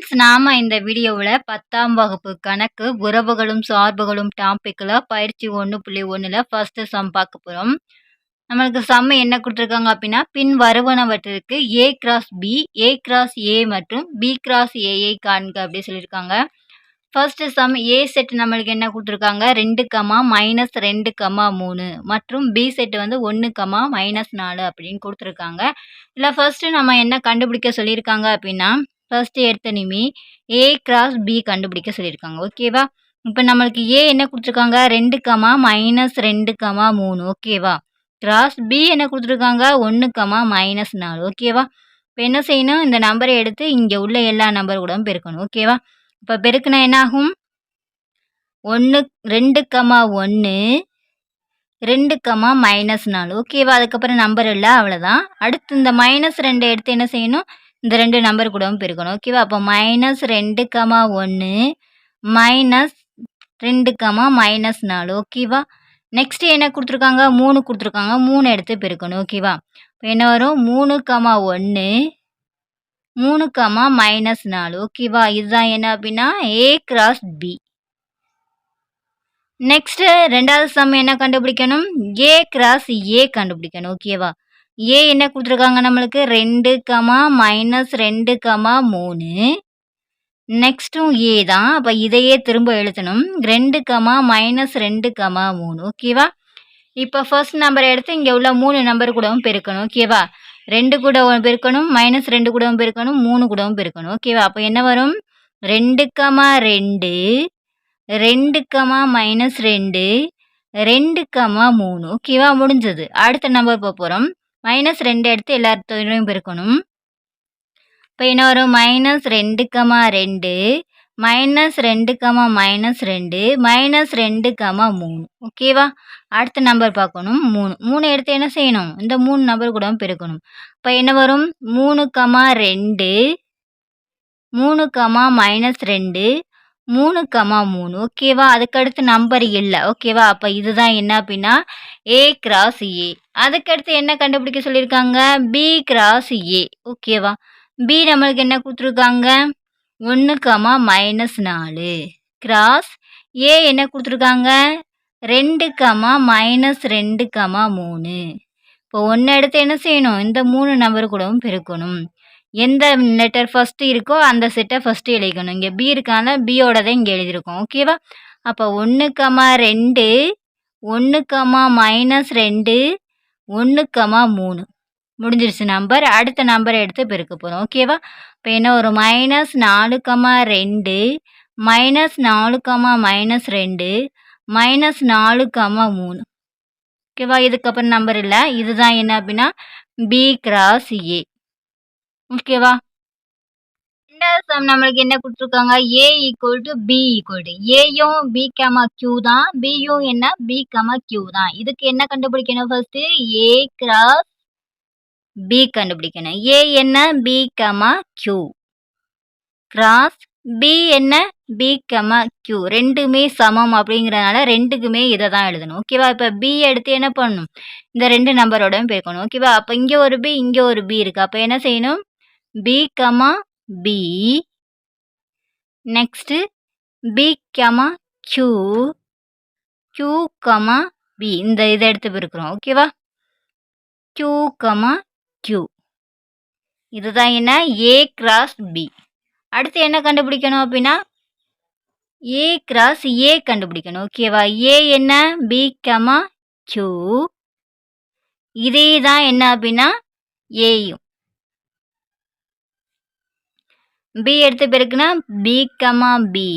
Friends நாம இந்த வீடியோவில் பத்தாம் வகுப்பு கணக்கு உறவுகளும் சார்புகளும் டாப்பிக்கில் பயிற்சி ஒன்று புள்ளி ஒன்றில் ஃபஸ்ட்டு சம் பார்க்க போகிறோம் நம்மளுக்கு சம் என்ன கொடுத்துருக்காங்க அப்படின்னா பின் வருவனவற்றிற்கு A cross B A cross A மற்றும் பி கிராஸ் ஏஐ காண்க அப்படி சொல்லியிருக்காங்க. ஃபர்ஸ்ட் சம் ஏ செட் நம்மளுக்கு என்ன கொடுத்துருக்காங்க? ரெண்டு கமா மைனஸ் ரெண்டு கமா மூணு மற்றும் பி செட் வந்து ஒன்று கமா மைனஸ் நாலு அப்படின்னு கொடுத்துருக்காங்க. இல்லை ஃபஸ்ட்டு நம்ம என்ன கண்டுபிடிக்க சொல்லியிருக்காங்க அப்படின்னா ஃபஸ்ட்டு எடுத்தனிமே ஏ கிராஸ் பி கண்டுபிடிக்க சொல்லியிருக்காங்க. ஓகேவா இப்போ நம்மளுக்கு ஏ என்ன கொடுத்துருக்காங்க? ரெண்டு கமா மைனஸ் ரெண்டு கமா மூணு. ஓகேவா கிராஸ் பி என்ன கொடுத்துருக்காங்க? ஒன்று கமா மைனஸ் நாலு. ஓகேவா இப்போ என்ன செய்யணும்? இந்த நம்பரை எடுத்து இங்கே உள்ள எல்லா நம்பர் கூடவும் பெருக்கணும். ஓகேவா இப்போ பெருக்குனா என்னாகும் ஒன்று ரெண்டு கமா ஒன்று ரெண்டு கமா மைனஸ் நாலு. ஓகேவா அதுக்கப்புறம் நம்பர் இல்லை. அவ்வளோதான் அடுத்து இந்த மைனஸ் ரெண்டு எடுத்து என்ன செய்யணும்? இந்த ரெண்டு நம்பர் கூடவும் பெருக்கணும். ஓகேவா அப்போ மைனஸ் ரெண்டு கமா ஒன்று மைனஸ் ரெண்டு கமா மைனஸ் நாலு. ஓகேவா நெக்ஸ்ட் என்ன கொடுத்துருக்காங்க? மூணு கொடுத்துருக்காங்க. மூணு எடுத்து பெருக்கணும். ஓகேவா இப்போ என்ன வரும்? மூணு கமா ஒன்று மூணு கமா மைனஸ் நாலு. ஓகேவா இதுதான் என்ன அப்படின்னா ஏ கிராஸ் பி நெக்ஸ்ட்டு ரெண்டாவது சம் என்ன கண்டுபிடிக்கணும்? ஏ கிராஸ் ஏ கண்டுபிடிக்கணும். ஓகேவா ஏ என்ன கொடுத்துருக்காங்க நம்மளுக்கு? ரெண்டு கமா மைனஸ் ரெண்டு கமா மூணு. நெக்ஸ்ட்டும் ஏ தான். அப்போ இதையே திரும்ப எழுதணும் ரெண்டு கமா மைனஸ் ரெண்டு கமா மூணு. ஓகேவா இப்போ ஃபர்ஸ்ட் நம்பர் எடுத்து இங்கே உள்ள மூணு நம்பர் கூடவும் பெருக்கணும். ஓகேவா ரெண்டு கூட பெருக்கணும். மைனஸ் ரெண்டு கூடவும் பெருக்கணும். மூணு கூடவும் பெருக்கணும். ஓகேவா அப்போ என்ன வரும்? ரெண்டு கமா ரெண்டு. ரெண்டு கமா மைனஸ் ரெண்டு. ரெண்டு கமா மூணு. ஓகேவா முடிஞ்சது. அடுத்த நம்பர் போக போகிறோம் மைனஸ் ரெண்டு எடுத்து எல்லா இடத்துலையும் பெருக்கணும். இப்போ என்ன வரும்? மைனஸ் ரெண்டு கமா ரெண்டு மைனஸ் ரெண்டு கமா மைனஸ் ரெண்டு மைனஸ் ரெண்டு கமா மூணு. ஓகேவா அடுத்த நம்பர் பார்க்கணும். மூணு. மூணு எடுத்து என்ன செய்யணும்? இந்த மூணு நம்பர் கூட பெருக்கணும். இப்போ என்ன வரும்? மூணு கமா ரெண்டு மூணு கமா மைனஸ் ரெண்டு மூணு கமா மூணு. ஓகேவா அதுக்கடுத்து நம்பர் இல்லை. ஓகேவா அப்போ இதுதான் என்ன அப்படின்னா ஏ கிராஸ் ஏ அதுக்கடுத்து என்ன கண்டுபிடிக்க சொல்லியிருக்காங்க? பி கிராஸ் ஏ ஓகேவா பி நம்மளுக்கு என்ன கொடுத்துருக்காங்க? ஒன்று கமா மைனஸ் நாலு. கிராஸ் ஏ என்ன கொடுத்துருக்காங்க? ரெண்டு கமா மைனஸ் ரெண்டு கமா மூணு. இப்போ ஒன்று எடுத்து என்ன செய்யணும்? இந்த மூணு நம்பர் கூடவும் பெருக்கணும். எந்த லெட்டர் ஃபஸ்ட்டு இருக்கோ அந்த செட்டை ஃபஸ்ட்டு எழுதிக்கணும். இங்கே பி இருக்கான பியோடதை இங்கே எழுதியிருக்கோம் ஓகேவா அப்போ ஒன்றுக்கமா ரெண்டு ஒன்றுக்கமா மைனஸ் ரெண்டு ஒன்றுக்கமா மூணு. முடிஞ்சிருச்சு நம்பர் அடுத்த நம்பரை எடுத்து பெருக்க போகிறோம் ஓகேவா இப்போ என்ன ஒரு மைனஸ் நாலுக்கமா ரெண்டு மைனஸ் நாலுக்கமா மைனஸ் ரெண்டு மைனஸ் நாலுக்கமா மூணு. ஓகேவா இதுக்கப்புறம் நம்பர் இல்லை. இதுதான் என்ன அப்படின்னா பி கிராஸ் ஏ ஓகேவா ரெண்டாவது சம் நம்மளுக்கு என்ன கொடுத்துருக்காங்க? A equal to B equal to ஏயும் பி கமா கியூ தான். பியும் என்ன? பி கமா கியூ தான். இதுக்கு என்ன கண்டுபிடிக்கணும் ஃபர்ஸ்ட் ஏ கிராஸ் பி கண்டுபிடிக்கணும். ஏ என்ன? B comma Q cross B என்ன? பி கமா கியூ ரெண்டுமே சமம் அப்படிங்கிறதுனால ரெண்டுக்குமே இதை தான் எழுதணும். ஓகேவா இப்போ பி எடுத்து என்ன பண்ணணும்? இந்த ரெண்டு நம்பரோட போய்க்கணும் ஓகேவா அப்போ இங்கே ஒரு பி இங்கே ஒரு பி இருக்குது அப்போ என்ன செய்யணும்? B comma B next B comma Q Q comma B இந்த இதை எடுத்து பெருக்கிறோம். ஓகேவா கியூ கமா கியூ இதுதான் என்ன? ஏ கிராஸ் பி அடுத்து என்ன கண்டுபிடிக்கணும் அப்படின்னா? ஏ கிராஸ் ஏ கண்டுபிடிக்கணும். ஓகேவா ஏ என்ன? பி கமா கியூ இதே தான் என்ன அப்படின்னா? ஏயும் பி எடுத்து பிறகுனா B comma B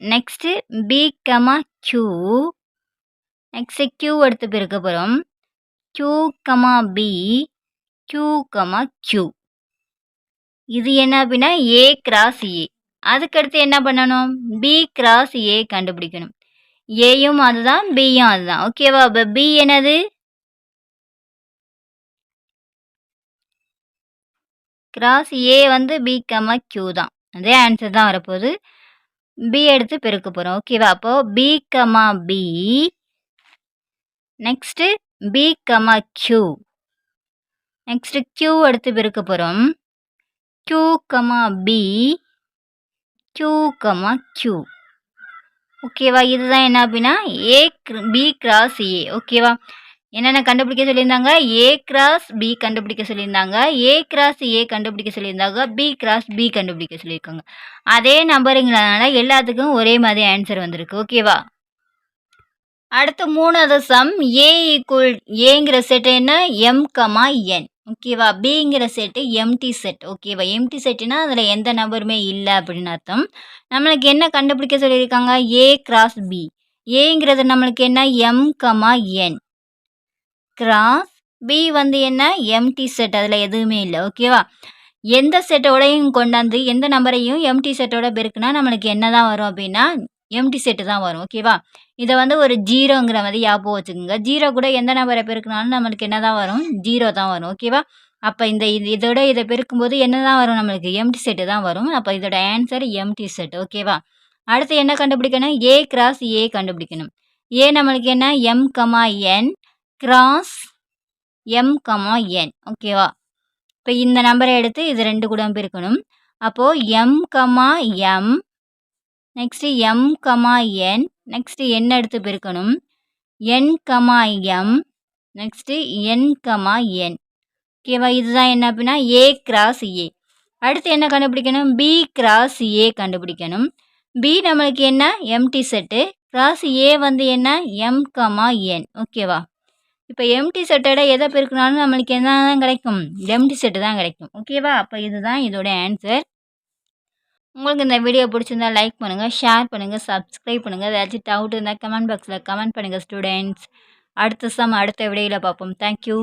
next B comma Q next Q எடுத்து பிறக்க போகிறோம் Q comma B Q comma Q இது என்ன அப்படின்னா ஏ கிராஸ் ஏ அதுக்கடுத்து என்ன பண்ணணும்? பி கிராஸ் ஏ கண்டுபிடிக்கணும். ஏயும் அதுதான் பியும் அதுதான். ஓகேவா இப்போ பி என்னது? கிராஸ் ஏ வந்து பி கமா கியூ தான். அதே ஆன்சர் தான் வரப்போகுது. பி எடுத்து பெருக்க போகிறோம் ஓகேவா அப்போது B comma B next B comma Q next Q எடுத்து பெருக்க போகிறோம் Q comma B Q comma Q ஓகேவா இதுதான் என்ன அப்படின்னா ஏ பி கிராஸ் ஏ ஓகேவா என்னென்ன கண்டுபிடிக்க சொல்லியிருந்தாங்க? ஏ கிராஸ் பி கண்டுபிடிக்க சொல்லியிருந்தாங்க. ஏ கிராஸ் ஏ கண்டுபிடிக்க சொல்லியிருந்தாங்க. பி கிராஸ் பி கண்டுபிடிக்க சொல்லியிருக்காங்க. அதே நம்பருங்கிறதுனால எல்லாத்துக்கும் ஒரே மாதிரி ஆன்சர் வந்திருக்கு. ஓகேவா அடுத்து மூணாவது சம் ஏ ஈக்குவல் ஏங்கிற செட் என்ன? எம் கமா என் ஓகேவா பிங்கிற செட்டு எம்டி செட் ஓகேவா எம்டி செட்டுனா அதில் எந்த நம்பருமே இல்லை அப்படின்னு அர்த்தம். நம்மளுக்கு என்ன கண்டுபிடிக்க சொல்லியிருக்காங்க? ஏ கிராஸ் பி ஏங்கிறது நம்மளுக்கு என்ன? M comma N cross B வந்து என்ன? எம்டி செட் அதில் எதுவுமே இல்லை. ஓகேவா எந்த செட்டோடையும் கொண்டாந்து எந்த நம்பரையும் எம்டி செட்டோட பெருக்குனா நம்மளுக்கு என்ன தான் வரும் அப்படின்னா எம்டி செட்டு தான் வரும். ஓகேவா இதை வந்து ஒரு ஜீரோங்கிற மாதிரி ஞாபகம் வச்சுக்கோங்க. ஜீரோ கூட எந்த நம்பரை பெருக்கினாலும் நம்மளுக்கு என்ன தான் வரும்? ஜீரோ தான் வரும். ஓகேவா அப்போ இந்த இது இதோட இதை பெருக்கும்போது என்ன தான் வரும் நம்மளுக்கு? எம்டி செட்டு தான் வரும். அப்போ இதோட ஆன்சர் எம்டி செட் ஓகேவா அடுத்து என்ன கண்டுபிடிக்கணும்? ஏ கிராஸ் ஏ கண்டுபிடிக்கணும். ஏ நம்மளுக்கு என்ன? M comma N cross M comma N ஓகேவா இப்போ இந்த நம்பரை எடுத்து இது ரெண்டு கூட பெருக்கணும். அப்போது M comma M next M comma N next N எடுத்து பிரிக்கணும்? N comma M next N comma N ஓகேவா இதுதான் என்ன அப்படின்னா ஏ கிராஸ் ஏ அடுத்து என்ன கண்டுபிடிக்கணும்? பி கிராஸ் ஏ கண்டுபிடிக்கணும். பி நம்மளுக்கு என்ன? எம்டி செட்டு கிராஸ் ஏ வந்து என்ன? எம் கமா என் ஓகேவா இப்போ எம்டி செட்டோட எதை பெருக்கினாலும் நம்மளுக்கு என்ன தான் கிடைக்கும்? எம்டி செட்டு தான் கிடைக்கும். ஓகேவா அப்போ இதுதான் இதோட ஆன்சர் உங்களுக்கு இந்த வீடியோ பிடிச்சிருந்தா லைக் பண்ணுங்கள் ஷேர் பண்ணுங்கள் சப்ஸ்கிரைப் பண்ணுங்கள் ஏதாச்சும் டவுட் இருந்தால் கமெண்ட் பாக்ஸில் கமெண்ட் பண்ணுங்கள் ஸ்டூடெண்ட்ஸ் அடுத்த சம் அடுத்த வீடியோவில் பார்ப்போம். தேங்க்யூ